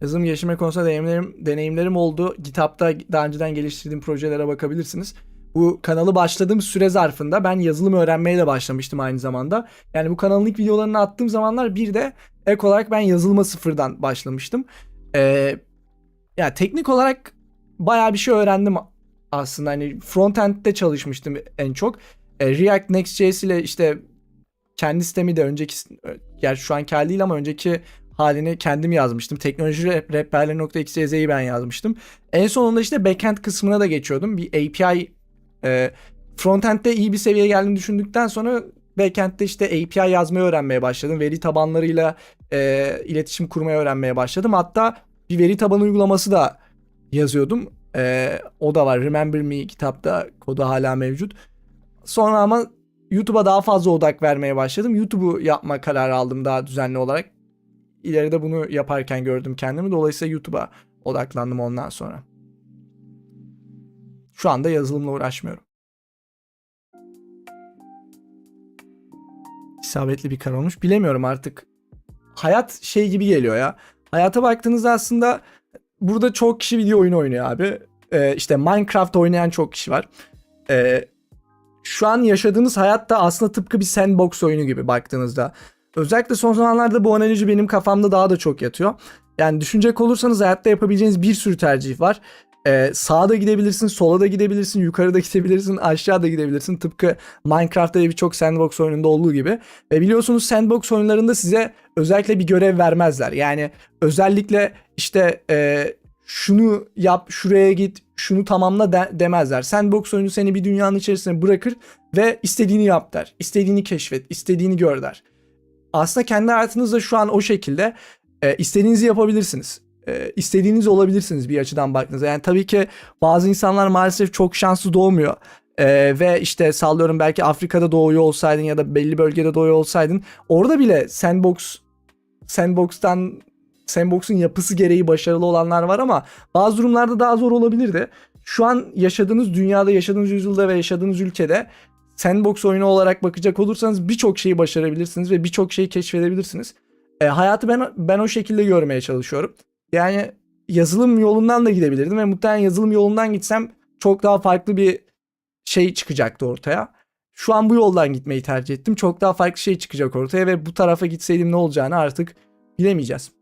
Yazılım geliştirme konusunda deneyimlerim, deneyimlerim oldu. GitHub'da daha önceden geliştirdiğim projelere bakabilirsiniz. Bu kanalı başladığım süre zarfında ben yazılım öğrenmeye de başlamıştım aynı zamanda. Yani bu kanalın ilk videolarını attığım zamanlar bir de ek olarak ben yazılıma sıfırdan başlamıştım. Ee, ya teknik olarak bayağı bir şey öğrendim aslında. Hani frontend'de çalışmıştım en çok. Ee, React Next.js ile işte kendi sitemi de önceki gerçi şu anki hali değil ama önceki halini kendim yazmıştım. Teknoloji rehberleri.xyz'yi ben yazmıştım. En sonunda işte backend kısmına da geçiyordum. Bir API e, frontend'de iyi bir seviyeye geldiğimi düşündükten sonra backend'de işte API yazmayı öğrenmeye başladım. Veri tabanlarıyla e, iletişim kurmayı öğrenmeye başladım. Hatta bir veri tabanı uygulaması da yazıyordum. E, o da var. Remember Me kitapta kodu hala mevcut. Sonra ama YouTube'a daha fazla odak vermeye başladım. YouTube'u yapma kararı aldım daha düzenli olarak. İleride bunu yaparken gördüm kendimi. Dolayısıyla YouTube'a odaklandım ondan sonra. Şu anda yazılımla uğraşmıyorum. İsabetli bir karar olmuş. Bilemiyorum artık. Hayat şey gibi geliyor ya. Hayata baktığınızda aslında burada çok kişi video oyunu oynuyor abi. Ee, işte Minecraft oynayan çok kişi var. Ee, şu an yaşadığımız hayat da aslında tıpkı bir sandbox oyunu gibi baktığınızda. Özellikle son zamanlarda bu analoji benim kafamda daha da çok yatıyor. Yani düşünecek olursanız hayatta yapabileceğiniz bir sürü tercih var. Ee, sağa da gidebilirsin, sola da gidebilirsin, yukarıda gidebilirsin, aşağıda gidebilirsin. Tıpkı Minecraft'ta birçok sandbox oyununda olduğu gibi. Ve biliyorsunuz sandbox oyunlarında size özellikle bir görev vermezler. Yani özellikle işte e, şunu yap, şuraya git, şunu tamamla de- demezler. Sandbox oyunu seni bir dünyanın içerisine bırakır ve istediğini yap der. İstediğini keşfet, istediğini gör der. Aslında kendi hayatınızda şu an o şekilde e, istediğinizi yapabilirsiniz. E, istediğiniz olabilirsiniz bir açıdan baktığınızda. Yani tabii ki bazı insanlar maalesef çok şanslı doğmuyor. E, ve işte sallıyorum belki Afrika'da doğuyor olsaydın ya da belli bölgede doğuyor olsaydın orada bile sandbox sandbox'tan sandbox'un yapısı gereği başarılı olanlar var ama bazı durumlarda daha zor olabilirdi. Şu an yaşadığınız dünyada, yaşadığınız yüzyılda ve yaşadığınız ülkede sandbox oyunu olarak bakacak olursanız birçok şeyi başarabilirsiniz ve birçok şeyi keşfedebilirsiniz. E, hayatı ben ben o şekilde görmeye çalışıyorum. Yani yazılım yolundan da gidebilirdim ve muhtemelen yazılım yolundan gitsem çok daha farklı bir şey çıkacaktı ortaya. Şu an bu yoldan gitmeyi tercih ettim. Çok daha farklı şey çıkacak ortaya ve bu tarafa gitseydim ne olacağını artık bilemeyeceğiz.